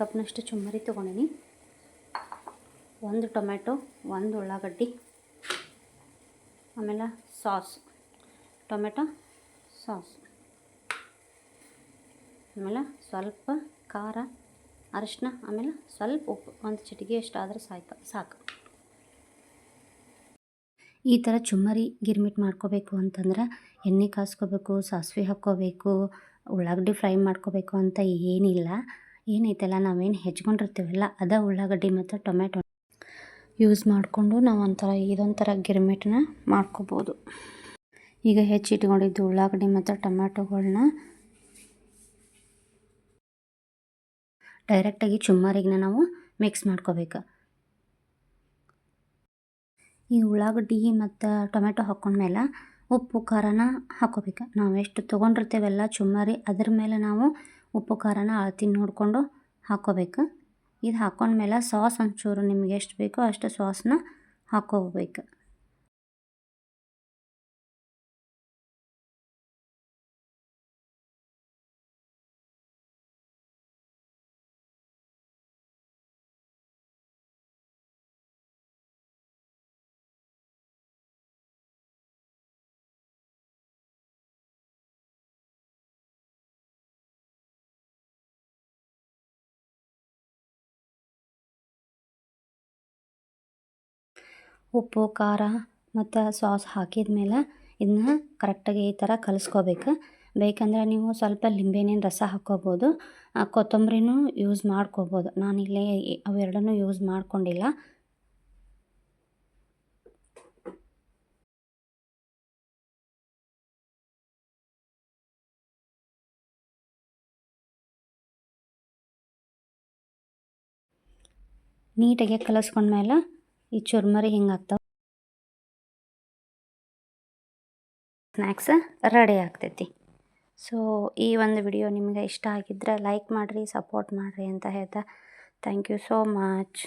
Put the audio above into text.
ಕಪ್ನಷ್ಟು ಚುಮ್ಮರಿ ತೊಗೊಂಡಿನಿ. ಒಂದು ಟೊಮೆಟೊ ಒಂದು ಉಳ್ಳಾಗಡ್ಡಿ, ಆಮೇಲೆ ಸಾಸ್ ಟೊಮೆಟೊ ಸಾಸ್. ಆಮೇಲೆ ಸ್ವಲ್ಪ ಖಾರ ಅರಿಶಿನ ಆಮೇಲೆ ಸ್ವಲ್ಪ ಉಪ್ಪು. ಒಂದು ಚಿಟಿಕೆ ಎಷ್ಟಾದರೂ ಸಾಕು ಸಾಕು. ಈ ಥರ ಚುಮ್ಮರಿ ಗಿರ್ಮಿಟ್ ಮಾಡ್ಕೋಬೇಕು ಅಂತಂದ್ರೆ ಎಣ್ಣೆ ಕಾಸ್ಕೋಬೇಕು, ಸಾಸಿವೆ ಹಾಕ್ಕೋಬೇಕು, ಉಳ್ಳಾಗಡ್ಡಿ ಫ್ರೈ ಮಾಡ್ಕೋಬೇಕು ಅಂತ ಏನಿಲ್ಲ. ಏನೈತಲ್ಲ, ನಾವೇನು ಹೆಚ್ಕೊಂಡಿರ್ತೀವಲ್ಲ, ಅದ ಉಳ್ಳಾಗಡ್ಡಿ ಮತ್ತು ಟೊಮೆಟೊ ಯೂಸ್ ಮಾಡಿಕೊಂಡು ನಾವು ಒಂಥರ ಇದೊಂಥರ ಗಿರ್ಮಿಟ್ನ ಮಾಡ್ಕೋಬೋದು. ಈಗ ಹೆಚ್ಚಿಟ್ಕೊಂಡಿದ್ದು ಉಳ್ಳಾಗಡ್ಡಿ ಮತ್ತು ಟೊಮ್ಯಾಟೊಗಳನ್ನ ಡೈರೆಕ್ಟಾಗಿ ಚುಮ್ಮರಿಗನ್ನ ನಾವು ಮಿಕ್ಸ್ ಮಾಡ್ಕೋಬೇಕು. ಈ ಉಳ್ಳಾಗಡ್ಡಿ ಮತ್ತು ಟೊಮೆಟೊ ಹಾಕ್ಕೊಂಡ್ಮೇಲೆ ಉಪ್ಪು, ಖಾರನ ಹಾಕೋಬೇಕು. ನಾವು ಎಷ್ಟು ತೊಗೊಂಡಿರ್ತೇವೆಲ್ಲ, ಚುಮ್ಮರಿ ಅದ್ರ ಮೇಲೆ ನಾವು ಉಪ್ಪು ಖಾರನ ಅಳತಿ ನೋಡಿಕೊಂಡು ಹಾಕ್ಕೋಬೇಕು. ಇದು ಹಾಕೊಂಡ್ಮೇಲೆ ಸಾಸ್ ಒಂಚೂರು ನಿಮ್ಗೆ ಎಷ್ಟು ಬೇಕೋ ಅಷ್ಟು ಸಾಸ್ನ ಹಾಕ್ಕೋಬೇಕು. ಉಪ್ಪು, ಖಾರ ಮತ್ತು ಸಾಸ್ ಹಾಕಿದ ಮೇಲೆ ಇದನ್ನ ಕರೆಕ್ಟಾಗಿ ಈ ಥರ ಕಲಿಸ್ಕೋಬೇಕು. ಬೇಕಂದರೆ ನೀವು ಸ್ವಲ್ಪ ಲಿಂಬೆಹಣ್ಣಿನ ರಸ ಹಾಕ್ಕೋಬೋದು. ಕೊತ್ತಂಬರಿನೂ ಯೂಸ್ ಮಾಡ್ಕೋಬೋದು. ಇಲ್ಲಿ ಅವೆರಡನ್ನೂ ಯೂಸ್ ಮಾಡ್ಕೊಂಡಿಲ್ಲ. ನೀಟಾಗಿ ಕಲಸ್ಕೊಂಡ್ಮೇಲೆ ಈ ಚುರ್ಮರಿ ಹಿಂಗೆ ಸ್ನಾಕ್ಸ್ ಸ್ನ್ಯಾಕ್ಸ್ ರೆಡಿ ಆಗ್ತೈತಿ. ಸೊ ಈ ಒಂದು ವಿಡಿಯೋ ನಿಮಗೆ ಇಷ್ಟ ಆಗಿದ್ದರೆ ಲೈಕ್ ಮಾಡಿರಿ ಸಪೋರ್ಟ್ ಮಾಡಿರಿ ಅಂತ ಹೇಳ್ತಾ. Thank you so much